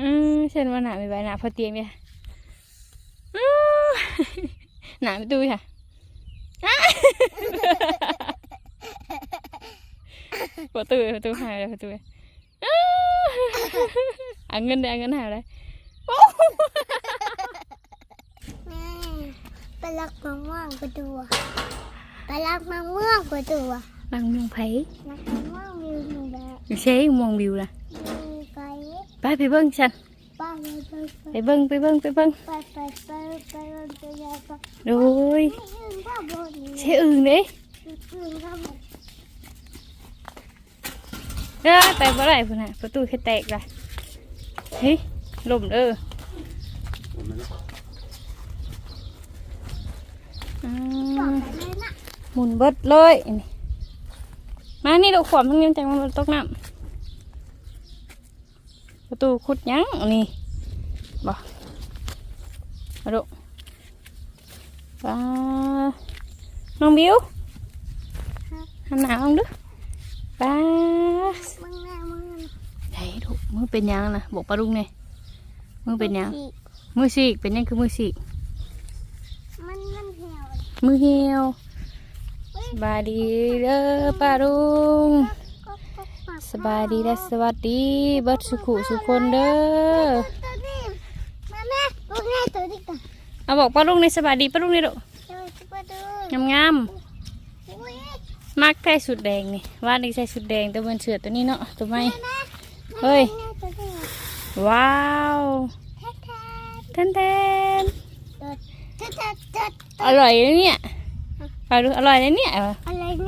อืมเช่นว่าหนาไม่ไหวหนาพอเตียงเนี่ยอืมหนาไปดูค่ะอ้าประตูประตูหายเลยประตูอ้าเอาเงินได้เอาเงินหายเลยแม่ไปรักมะม่วงไปดูอะไปรักมะม่วงไปดูอะลังมองไผ่รักมะม่วงวิวหนูแบบใช่มองวิวล่ะมีไป ไปไปเบิ้งฉันไปไปไปไปเบิ้งไปเบิ้งไปเบิ้งไปไปไปไปไปไปไปโดยไม่อื่นก็บนใช่อึ่งเด้อื่นก็บนเอ้ยไปบ่ได้พุ่นน่ะประตูแค่แตกละเฮ้ยลมเด้ออืบอกมไปเลยนะหมุนเบิดเลยนี่มานี่เราขวามทั้งนี้จังมันตกน้ำ ประตูขุดหยังนี่บ่มาดูปลาน้องบิวหันหน้าออกดูปลามึงแม่มึงไหนดูมือเป็นหยังนะบอกปลาลุงเนี่ยมือเป็นหยังสิมือสีกเป็นหยังคือมือสีกมันมันเหี่ยวมือเหี่ยวสบายดีเด้อปลาลุงก็ก็ก็ สบายดีและสวัสดีเบิดสุขุสุคนเด้อตัวนี้แม่แม่ลูกแม่ตัวนี้ก่อนเอาบอกป้าลุงในสบายดีป้าลุงนี่ดูเดี๋ยวจะไปดูงามงามอุ้ยๆมักใส่สุดแดงนี่ว่านี่ใส่สุดแดงตัวมันเสือตัวนี้เนาะตัวไม่แม่เฮ้ยแม่ตัวนี้ว้าวแท้แท้แทนแทนตัวแท้แท้แท้อร่อยเลยเนี่ยปลาลุงอร่อยเลยเนี่ย อะไรน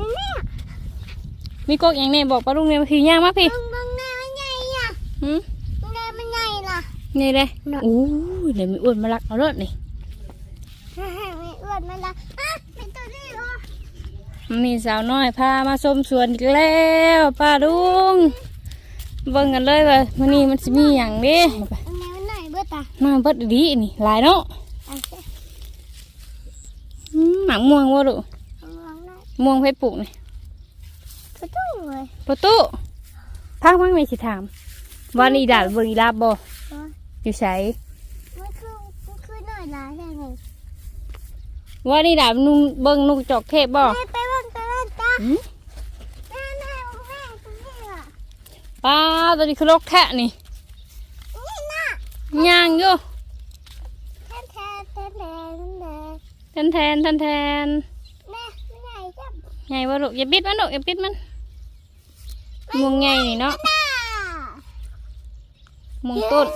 ี่เนี่ย มีกกอย่างนี้บอกป้าลุงเนี่ยมาพี่ย่างมาพี่มึงมึงแม่มันใหญ่อะหืมมึงแม่มันใหญ่ล่ะนี่เลยน่ะอู้ยเดี๋ยวมีอ้วนมาลักเอารถนี่ไม่อ้วนมันละอะเป็นตัวนี้เหรอมีสาวน้อยพามาชมสวนอีกแล้วป้าลุงเบิ่งกันเลยว่ามันนี่มันสิมีอย่างเด้มึงแม่มันไหนเบื่อตามาเบิดดีๆนี่หลายเนาะอะเจ๊อืมหมักม่วงว่าดูมึงลองได้ม่วงไผ่ปลูกนี่ ตัวตู้เลยประตูพักพักไม่สิถามว่านี่ดาบเบิ่งอีลาบบ่เอออยู่ไสมันคือมันคือหน่อยหลายแค่ไหนว่านี่ดาบนุ่งเบิ่งนุ่งจอกเทพบ่แม่ไปบ้านไปบ้านจ้าหืมแม่แม่แม่ตัวนี้อะป้าตัวนี้คือโรคแทะนี่นี่น่ะย่างอยู่แทนแทนแทนแทนแทนแทนแทนแทนแทนแม่ไม่ใหญ่จ้ะไงว่าลูกอย่าปิดมันลูกอย่าปิดมัน ม่วงไงนี่เนาะน่าม่วงต้น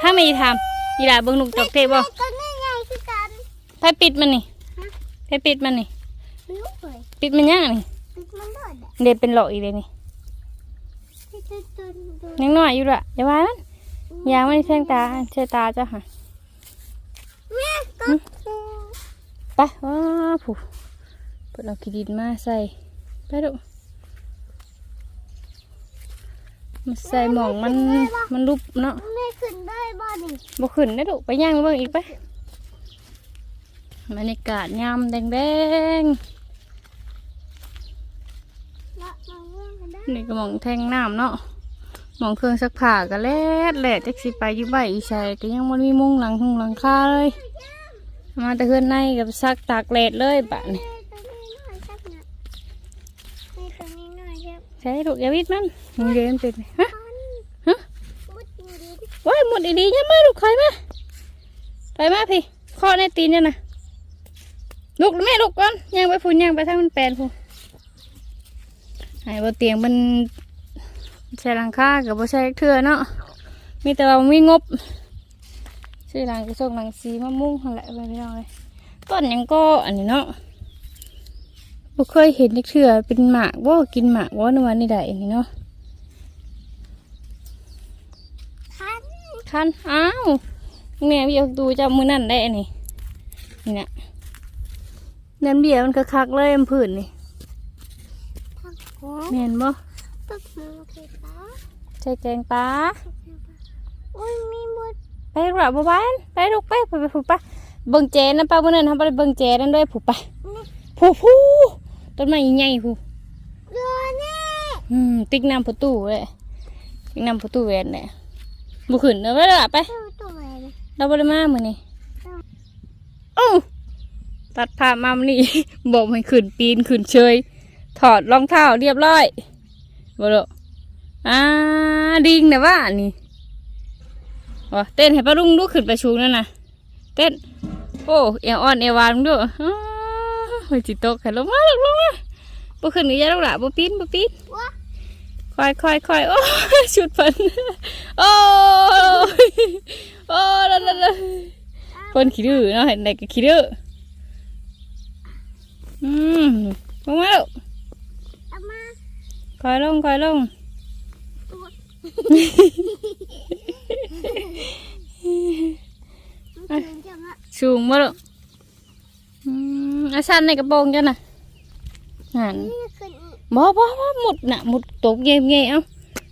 ถ้าไม่ถามอีดาบเบิ่งนุ่งจอกเทพบ่ตัวนี้ใหญ่คือกันไผปิดมันนี่ไผปิดมันนี่ไม่รู้เลยปิดมันยังนี่ปิดมันด้วยอะเดี๋ยวเป็นหลอกอีกเลยนี่ที่ตัวตัวตัวยังน้อยอยู่ละอย่าว่ามันยางไม่แทงตาเชื่อตาเจ้าค่ะแม่ก็ไปว้าผู้เปิดเอาขี้ดินมาใส่ไปดู มาใส่หมองมันมันรุบเนาะแม่ขึ้นได้บ้านนี่บ่ขึ้นได้ดูไปย่างเบิ่งอีกไปบรรยากาศยามแดงละมาเรื่องกันได้ๆนี่ก็หมองแทงน้ำเนาะหมองเครื่องซักผ้าก็แลดแลดจักสิไปอยู่ใบอีชัยก็ยังมันมีมุงหลังหุงหลังคาเลย มาแต่เฮือนในกับซักตากแดดเลยบะนี่ แม่ตัวนี้หน่อยครับนะแม่ตัวนี้หน่อยครับ ใช่ลูกอย่าวิดมันมึงเรียนเป็นไหมฮะฮะมุดอยู่ดิว้ายหมดดีๆยังมาลูกคอยมาถอยมาพี่ข้อในตีนเนี่ยนะลูกแม่ลูกก่อนย่างไปฝุ่นย่างไปทางมันแปลนฝุ่นหายบนเตียงมันใช้หลังคากับบ่ใช้เทื่อเนาะมีแต่ว่ามีงบซื้อหลังกระจกหลังสีมะม่วงอะไรไปไม่ได้เลยต้นหยังก็อันนี้เนาะ บ่เคยเห็นเทื่อเป็นหมากว่ากินหมากว่าในวันนี้ได้อันนี้เนาะทันคันอ้าวแม่เบียดูเจะมือนั่นได้อันนี่นี่นะนั่นเบียมันก็คักเลยมันผื่นนี่ทักหัวแม่นบ่ตึกหนึ่งคือป้าใช่แกงปลาอุ้ยมีหมดไปลูกหล่ะบ่บ้านไปลูกไปไปไปผูกไปเบิ่งแจนะป้ามื้อนั้นทำไปเบิ่งแจนั่นด้วยผูกไปนี่ผูผู้ ต้นไม้ใหญ่ๆผูเดือนี่อืมติ๊กน้ำประตูเลยติ๊กน้ำประตูแหวนเนี่ยบุขึ้นเอาไว้ละไปตัวตัวอะไรนะเราบริมามือนี่โอ้าตัดผ้ามามันนี่บอกให้ขึ้นปีนขึ้นเชย ถอดรองเท้าเรียบร้อยบ่ดอ่าดิงนะว่านี่วะเต้นให้ป้าลุงดูขึ้นไปชูนั่นน่ะเต้น โอ้เอวอ่อนเอวหวานมึงดูอ้า วเฮ้ยจิตตกให้ลงมาลงลงมาบ่ขึ้นนี่ยาลูกหล่ะบ่ปีนบ่ปีนวะค่อยค่อยค่อยโอ้ยชุดเพิ่นโอ้ยโอ้ละละละเพิ่นขี้ดื้อเนาะเห็นได้ก็ขี้ดื้ออืมลงมาลูกเอามาค่อยลงค่อยลงมันเกินจังอะสูงมาลูก อืมอาชันในกระโปรงจ้ะน่ะหันนี่ขึ้นบ่บ่บ่หมุดน่ะหมุดตกเงี้ยเงี้ยเอ้า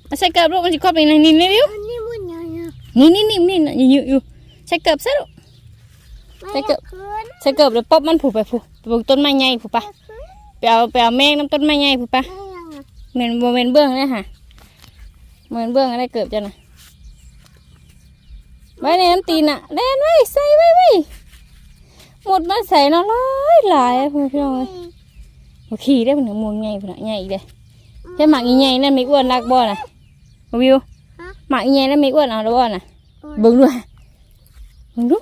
เอาใส่เกิบลูกมันสิครอบไปในนี่นี่เร็วอันนี้มันยังไงนี่นี่นี่นี่น่ะอยู่อยู่ใส่เกิบซะลูกไม่จะเกิดขึ้นใส่เกิบแล้วป๊อบมันผูกไปผูกไปปลูกต้นไม้ใหญ่ผูกปะไม่ขึ้นไปเอาไปเอาแมงน้ำต้นไม้ใหญ่ผูกปะไม่ยังอะเหมือนโมเมนเบื้องเลยค่ะเหมือนเบื้องอะไรเกิบจ้ะน่ะไว้ในน้ำตีนน่ะเล่นไว้ใส่ไว้ไว้ หมดมาใส่เนาะหลายหลายอะพี่น้องเอ้ยโอขี่ได้เป็นมูลใหญ่พุ่นน่ะใหญ่อีกเด้ใช่หมากอีใหญ่นั่นไม่อ้วนรักบ่น่ะวิวหมากอีใหญ่นั่นไม่อ้วนเอาแล้วบ่น่ะเบิ่งด้วยเบิ่งดู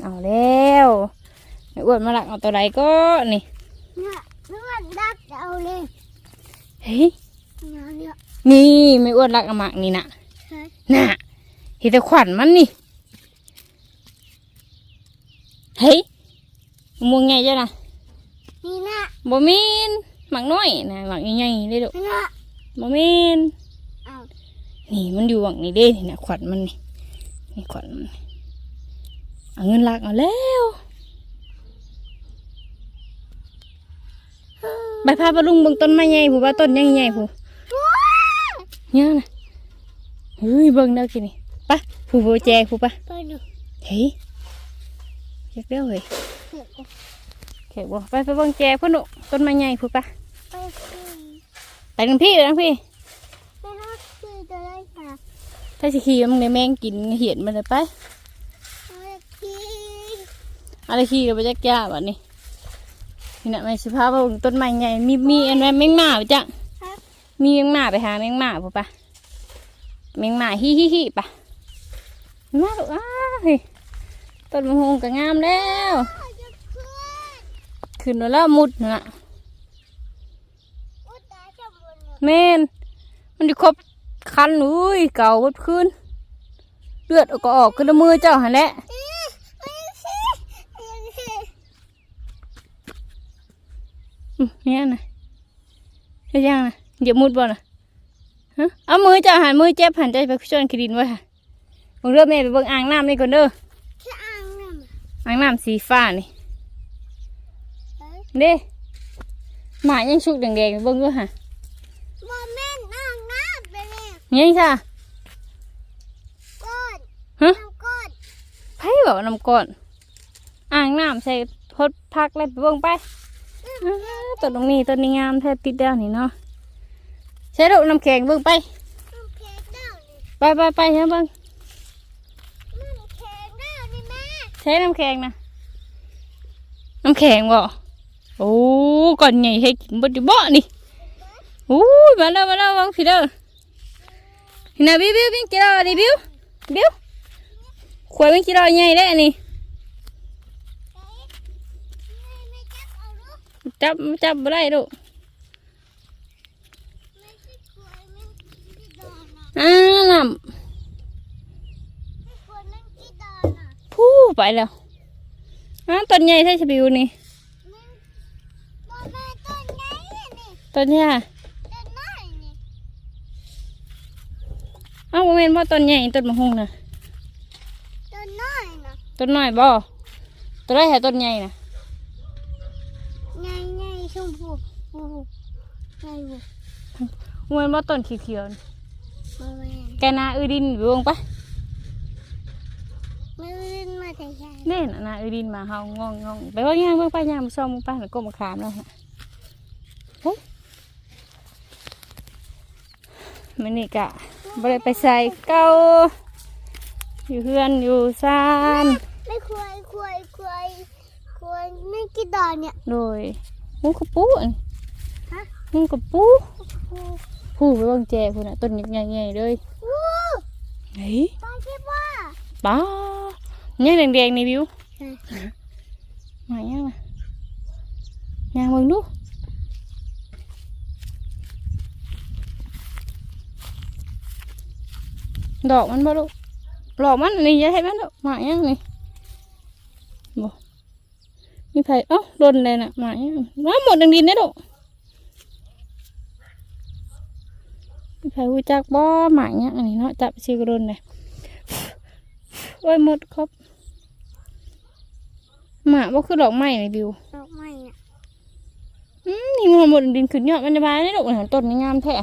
เอาแล้วไม่อ้วนมาลักเอาตัวใดก็นี่เนี่ยนี่มันดักเอาเลยเฮ้ยเนี่ยเนี่ยนี่ไม่อ้วนรักเอาหมากนี่น่ะใช่น่ะเห็นแต่ขวัญมันนี่เฮ้ย มูลใหญ่จ้ะน่ะนี่นะบ่มีนหมากน้อยน่ะหมากใหญ่ๆได้ดูนี่นะบ่มีนเอานี่มันอยู่หวังนี่เด้นี่นะขวัญมันนี่นี่ขวัญมันนี่เอาเงินลักเอาแล้วใบพาปลุงเบงต้นไม้ใหญ่ผู้ว่าต้นยังใหญ่ผู้เนี่ยนะเฮ้ยเบิ่งเด้อกินนี่ไปะผู้โบแจผู้ปะไปดูเฮ้ยเรียกเด้อเฮ้ย เก็บเข็บ่ไปไปเบิ่งแจพุ่นนุต้นไม้ใหญ่ผู้ปะไปคือไปทางพี่ไปทางพี่ไปฮักคือจะได้ค่ะถ้าสิขี่มันในแมงกินเหียนมันเลยไปไปคืออะไรขี่กับจักรยานแบบนี้นี่นะไม่สิพาไปเบิ่งต้นไม้ใหญ่มีมีอันนั้นแมงหมาไปจ้ะครับมีแมงหมาไปหาแมงหมาปุ๊ปะแมงหมาฮิฮิฮิปะมาลูกอ้าเฮ้ยต้นมะฮงก็งามแล้วจะขึ้น ขึ้นมาแล้วมุดนั่นน่ะอุตตาจะบนแม่นมันจะครบคันอุ้ยเก่าวัดขึ้นเลือดก็ออกขึ้นแล้วมือเจ้าหันแหละอืมเนี่ยนะเฮ้ยยังนะเดี๋ยวมุดบ่น่ะฮะเอามือเจ้าหันมือเจ็บหันใจไปช่วยขีดินไว้ค่ะมึงเริ่มแม่ไปเบิ่งอ่างน้ำนี่ก่อนเด้อแค่อ่างน้ำอ่างน้ำสีฟ้านี่ เอ้ยเด้หมายังชุกแดงๆไปเบิ่งด้วยค่ะบ่แม่นอ่างน้ำไปเลยยังค่ะก้อนฮะน้ำก้อนไพ่บอกน้ำก่อนอ่างน้ำใส่พดพักเลยไปเบิ่งไปอ้าวต้นตรงนี้ต้นนี้งามแท้ติดแล้วนี่เนาะใช้ลูกน้ำแข็งเบิ่งไปน้ำแข็งเด้านี่ไปไปไปเฮ้ยเบิ่งน้ำแข็งเด้านี่แม่ใช้น้ำแข็งนะน้ำแข็งบ่ โอ้ก่อนใหญ่ให้กินบไดบ่นี่โอ้มาแล้วมาแล้ววังพี่เด้อพี่นาบิวบิวบิวกินเราดิบิวบิวขวดบิวกินเราใหญ่ได้นี่จับจับจับบ่ได้ลูกไม่ใช่กล้าน้ไม่ควรนั่งกี่ดอนอะำพู้ไปแล้วอ่าต้นใหญ่ใช่ชบิวนี่บ่แม่ต้นใหญ่นี่ ต้นใหญ่ต้นน้อยนี่เอ้าบ่แม่นบ่ต้นใหญ่ต้นมะฮุงนะต้นน้อยนะต้นน้อยบ่ต้นไรแห่ต้นใหญ่นะใหญ่ใหญ่ชมพูโอ้โหใหญ่บุบ่แม่นบ่ต้นเขียวๆนี่บ่แม่นแกนาอือดินไปเบิ่งไปไม่เล่นมาแต่ใหญ่เน่น่ะนาอือดินมาเฮางองงองไปว่าย่างเบิ่งไปย่างมาซ่อมมึงไปแล้วก็มาขามแล้วฮะเฮ้ย มันนี่กะบ่ได้ไปใส่เก่าอยู่เพื่อนอยู่ซานไม่ควายควายควายควายไม่กี่ดอนเนี่ยโดยหูกระปูอันฮะหูกระปูโอ้ผู้ไปเบิ่งแจพุ่นน่ะต้นใหญ่ๆเลยโหเฮ้ยตายที่ว่าป้าเนี่ยแดงๆนี่บิวใช่มายังน่ะยางเบิ่งดู ดอกมันบ่ลูกดอกมันอันนี่อย่าให้มันดอกมายังนี่บ่มีไผเอ้าโดนเลยน่ะมายังมาหมดดังดินได้ดอกมีไผรู้จักบ่หมายังอันนี้เนาะจับชื่อกระโดนเลยโอ้ยหมดครบหมาบ่คือดอกไม้นี่บิวดอกไม้อะอืมนี่มันหมดดินขึ้นยอดมันจะบานได้ดอกเหมือนต้นนี่งามแท้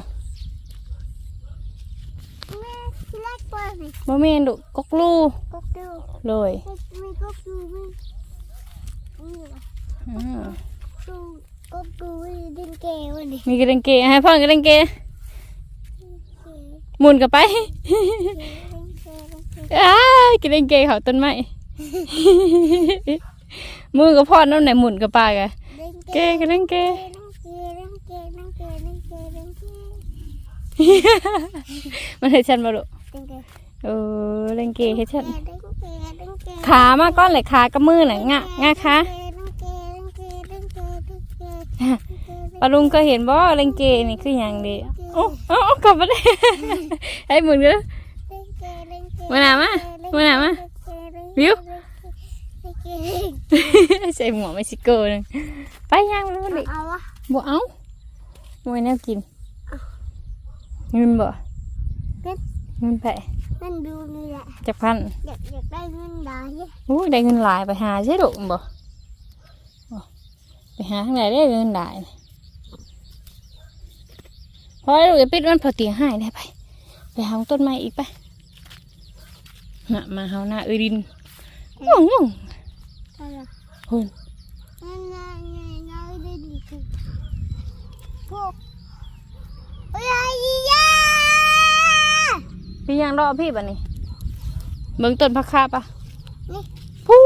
แม่ที่แรกเปิด นี่บ่แม่นดอกกอกลูก็ดูเลยไม่ก็ดูไม่นี่วะอ่าดูก็ดูดินเกวันนี้มีกระเดงเกะให้พ่อกระเดงเกะหมุนกลับไปอ้ายกระเดงเกะเขาต้นไม้ มือกับพ่อน้ำไหนหมุนกับปากอะเกะกระเดงเกะดินเกดินเกดินเกดินเกดินเกมันให้ฉันมาลูกดิน เกเออเดงเกะให้ฉันดินเกดินเกขามาก้อนเลยขากับมือน่ะงะงะขาดินเกดินเกดินเกดินเกปลาลุงก็เห็นบ่เดงเกะนี่คืออย่างเดีโอ้โอ้กลับมาได้ให้หมุนกันมาหนามามาหนามาวิวใส่หมวกเม็กซิโกนึงไปย่างแล้วดิเอาวะบ่เอาบ่ให้แนวกินเงินบ่เงินไป นั่นดูนี่แหละจักพันอยากอยากได้เงินดาเยอะโอ้ยได้เงินหลายไปหาใช่ดุบ่บ่ไปหาทางไหนได้เงินหลายน่ะพอแล้วลูกอย่าปิดมันพอเตียงหายได้ไป ไปหาต้นไม้อีกไปน่ะมาเฮาหน้าเอยดินงงงใช่หรอหุ่นนั่นไงไงไงได้ดีขึ้นพวกเฮ้ยยี่ยา พี่ยังรอพี่บ่นี่เบิ่งต้นผักคาปะนี่ผู้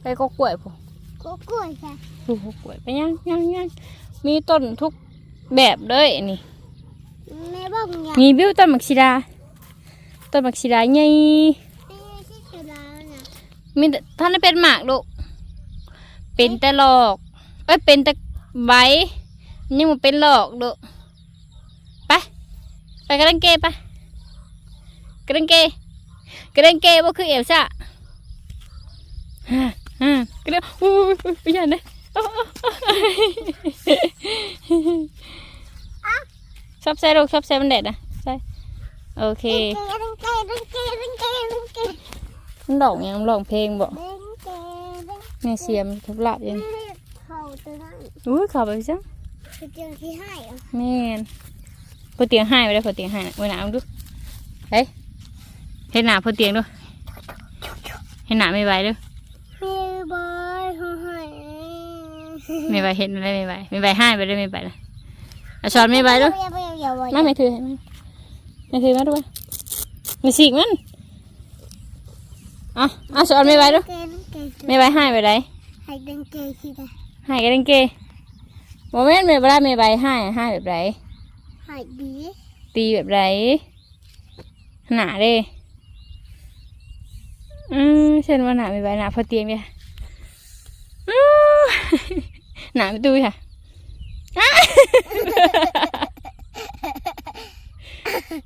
ไปก็กล้วยผู้กูกล้วยค่ะผู้กล้วยไปยังยังยังมีต้นทุกแบบเลยนี่แม่บอกไงมีบิวต้นมักซิดาต้นมักซิดาใหญ่ไม่ใช่กระดาษนะมีแต่ท่านได้เป็นหมากลูกเป็นแต่หลอกเอ้ยเป็นแต่ใบยังมันเป็นหลอกลูกไปไปกระดังเกไป กระดังเกกระดังเกบ่คือเอวซ่าฮ่าฮ่ากระดังอู้ยไม่ใช่นะชอบใส่ลูกชอบใส่มันแดดนะใส่โอเคเกดังเกดังเกดังเกดังเกมันดอกยังร้องเพลงบ่ดังเกดังเสียมทุบหลับยังเข้าตัวนั้นอุ้ยเขับไปจังคือเจอที่ให้อะแม่นพอเตียงให้ไปเลยพอเตียงให้นะวันหนาเอาดูเฮ้ย เห็นหนาพอเตียงดูเห็นหนาไม่ไหวดูมีบอยหัวหายไม่ไหวเห็นอะไรไม่ไหวไม่ไหวให้ไปเลยไม่ไหวละเอาช้อนไม่ไหวดูอย่าไปอย่าไปมาไม่ถือให้มันไม่ถือมาดูไม่ฉีกมันอะเอาช้อนไม่ไหวดูเกดังเกไม่ไหวให้ไปเลยให้ดังเกที่ใดให้กันเองเกโมเมนต์ไม่ไหวไม่ไหวให้ให้แบบไรให้ดีตีแบบไรหนาเด้ อืมเช่นว่าหนาไม่ไหวหนาพอเตียงเนี่ยอื้อหนาไปดูค่ะอ้า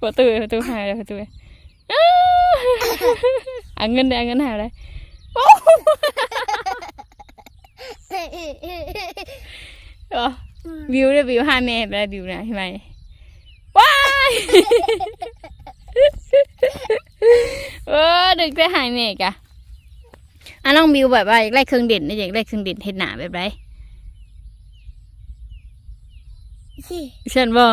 ประตูประตูหายเลยประตูอ้าเอาเงินได้เอาเงินหายเลยโอ้โหวิวเลยวิวหาแม่ไปแล้ววิวนะใช่ไหมว้าย เออดึกได้หายแม่กะอะน้องบิวแบบว่าอยากได้เครื่องเด่นนะอยากได้เครื่องเด่นเห็ดหนาแบบไรสิเชิญบ่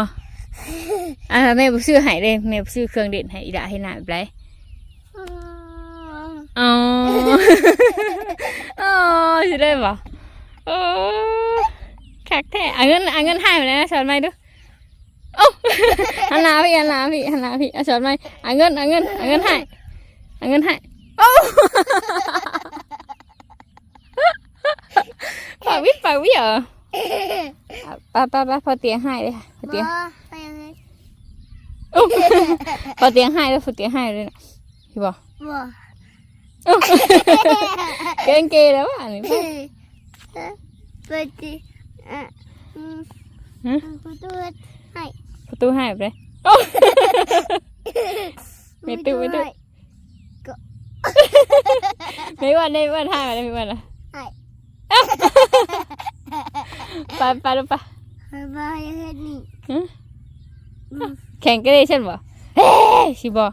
อ่าแม่บ่ซื้อให้เลยแม่บ่ซื้อเครื่องเด่นให้อีดาเห็ดหนาแบบไรอ๋ออ๋อสิได้บ่เออคักแท้อะเงินอะเงินให้มาเลยนะสอนไหมดู โอ้หันหน้าพี่หันหน้าพี่หันหน้าพี่อะสอนไหมอะเงินอะเงินอะเงินให้เอาเงินให้โอ้ปากวิปากวิเหรอป้าป้าป้าพอเตียงให้เลยค่ะพอเตียงบ่ไปเลยอุ๊ยพอเตียงให้แล้วพอเตียงให้เลยนะพี่บอกบ่เก่งเกแล้วอะนี่เปิดดิอะอืมฮะประตูให้ ประตูให้ไปเลยโอ้ไม่ตู้ไม่ตู้ให้ไม่วันไม่วันให้มาเลยไม่วันละให้ไปไปแล้วไปให้มาให้เฮ็ดนี่ฮะแข่งกันเลยใช่ไหมเฮ้ยสิบอก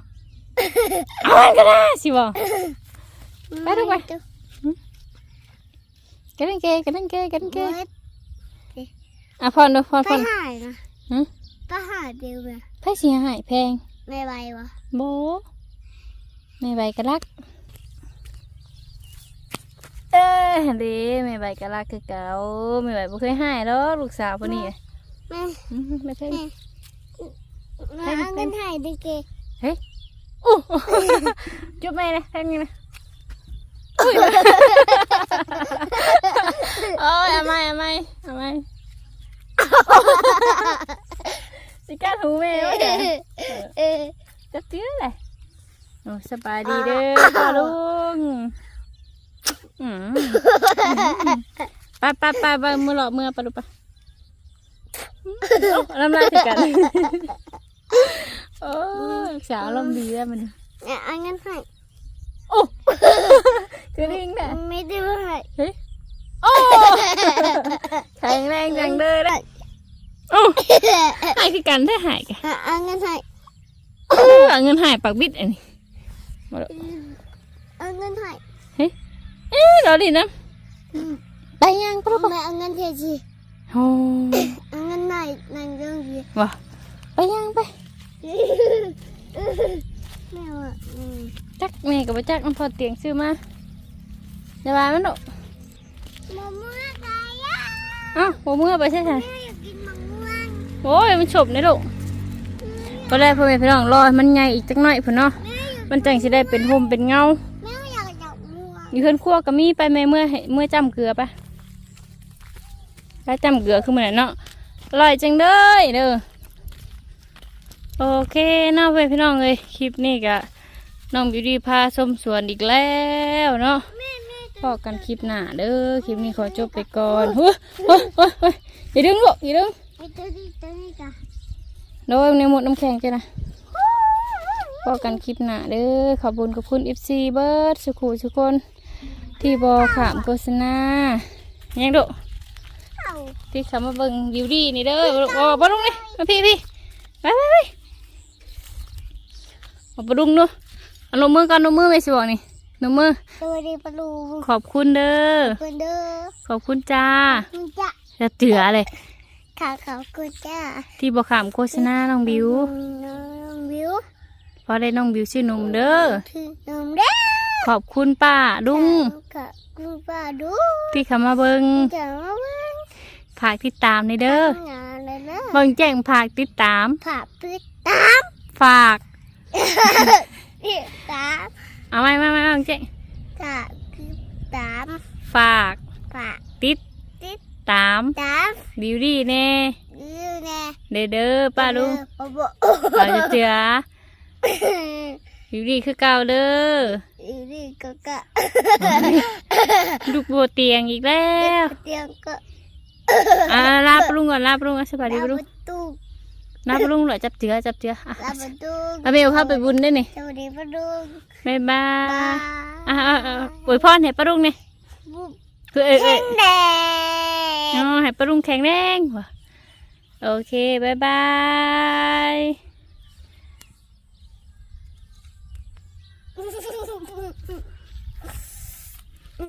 เอาอันกันนะสิบอกไปดูไปกันนั่งเกกันนั่งเกกันนั่งเกเบิดอะพรดูพรไปพรหายนะ ฮะไปหายเดียวเลยไพ่เสียหายแพงไม่ไหววะโบไม่ใบกระลัก เอ้ยเด้ไม่ใบกระลักคือเก่าไม่ใบบ่เคยให้หรอกลูกสาวคนนี้แม่อื้อไม่ใช่ แม่เอาเงินให้ดิเกอู้จุบแม่เลยแพงนี่นะอุ้ยโอ้ยเอาไม่เอาไม่เอาไม่ สิกัดหูแม่วะเดี๋ยวเออจับเตี้ยเลยโอ้สบายดีเด้อพ่อลุงอืมไปไปไปไปมือหลอกมือไปดูไปโอ้น้ำลายติดกันโอ้ยสาวลมณ์ดีแล้วมันแม่เอาเงินให้โอ้คือลิงเนี่ยไม่ได้ให้เฮ้ยโอ้แข็งแรงจังเลยนะ โอ้หายคือกันถ้าหายกันเอาเงินให้เอาเงินหายปากบิดอันนี้เอาเงินให้เอ๊ะเราดินะไปยังปะลูกแม่เอาเงินเทจีโอ้เอาเงินไหนนั่งเรื่องดีว่ะไปยังไปแม่ว่าอืมจักแม่กับจักมันพอเตียงซื้อมาเดี๋ยวมามันหนกมะม่วงไก่ย่าอ้าวหัวมือไปใช่ไหม โอ้ยมันฉบในลูกก็ได้พ่อแม่พี่น้องรอให้มันใหญ่อีกจักหน่อยพุ่นเนาะแม่อยากมันจังสิได้เป็นโฮมเป็นเงาแม่อยากจับม่วงอยู่เพื่อนครัวก็มีไปแม่เมื่อให้เมื่อจำเกลือปะแล้วจำเกลือคือมันนะเนาะอร่อยจังเลยเด้อโอเคเนาะเพื่อนพี่น้องเลยคลิปนี้ก็น้องบิวตี้พาชมสวนอีกแล้วเนาะแม่แม่พอกันคลิปหน้าเด้อคลิปนี้ขอจบไปก่อนเฮ้ยเฮ้ยเฮ้ยเฮ้ยอย่าดึงลูกอย่าดึงไอ้ ตัวนี้ตัวนี้จ้ะโดยในหมดน้ำแข็งจ้ะนะพอกันคลิปหน้าเด้อขอบุญขอบคุณ FC เบิร์ดสุขุทุกคน ที่บอขามโฆษณายังดุที่เขามาเบิ่งวิวดีนี่เด้อบอบอลุงนี่มาพี่พี่ไปไปไปบอกลุงเนาะเอาลงมือก่อนลงมือไม่สิบอกนี่ลงมือตัวนี้ปลาลูขอบคุณเด้อคุณเด้อขอบคุณจ้าจ้ะจะเตือเลย ขาเขาคุณจ้ะที่บอกขามโฆษณาน้องบิว น้องบิวเพราะได้น้องบิวชื่อหนุ่มเด้อคือนมเด้อขอบคุณป้าลุงกับคุณป้าดูที่เขามาเบิ่งจะมาเบิ่งผากติดตามในเด้องานเลยนะเบิ่งแจ้งผากติดตามผับปิดตามฝากปิดตามเอาไหมไม่ไม่ไม่เบิ่งแจ้งผับปิดตามฝากผับติดติด ตาม ตามบิวดี้แน่ยืนแน่เด้อเด้อป้าลุงป้าบอกเราจะเจือบิวดี้คือเก่าเด้ออีนี่ก็กะลูกบัวเตียงอีกแล้วเตียงก็อ่าลาปาลุงก่อนลาปาลุงอะสบายดีลาปาลุงประตูลาปาลุงเหรอจับเจือจับเจืออะลาประตูเอาเบลพาไปบุญได้นี่สวัสดีประตูบ๊ายบาบายอะอะอะอวยพรให้ปาลุงนี่บุบ คือเอ้ยแดงอ๋อให้ปลาลุงแข็งแรงว่ะโอเคบายบาย